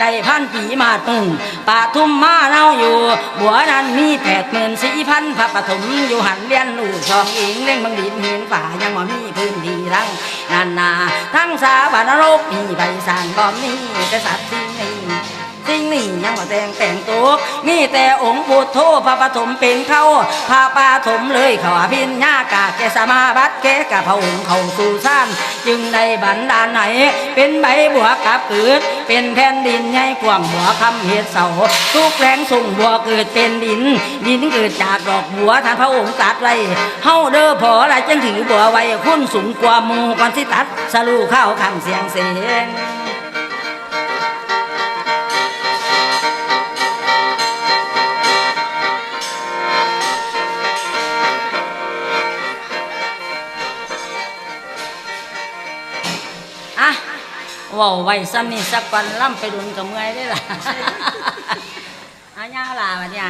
ได้พันปีมาตึงปาทุมมาเน่าอยู่ บัวนั้นมีแปดหมื่นสี่พันพระปฐมอยู่หันเลียนลูกสองอิงเล่งบางดินเห็นป่ายังบ่มีพื้นที่ทั้งนานาทั้งสาบานรกมีใบสางบ่มีแต่สัตว์ที่นี่ สิ่งนี้ยังบ่แต่งแต่งตัวมีแต่องค์พุทโธพระปฐมเป็นเขาพระปาถมเลยเขาอภิญญากาแกสมาบัติแกกับพระองค์เขาสู่ซ่านจึงในบันดาลไหน เป็นใบบัวกับเกิด เป็นแผ่นดินใหญ่กว้างบัวคำเฮ็ดเสาทุกแรงส่งบัวเกิดเป็นดิน ดินเกิดจากดอกบัวท่านพระองค์ตัดไว้เฮาเด้อพอละจังถือบัวไว้คุณสูงกว่ามูก่อนสิตัดสลูเข้าคำเสียงเสียง ว้าไว้ซ้ำนี่สักวันล่ำไปดุนกับเมื่อยได้ล่ะอาญาลาบัดเนี่ย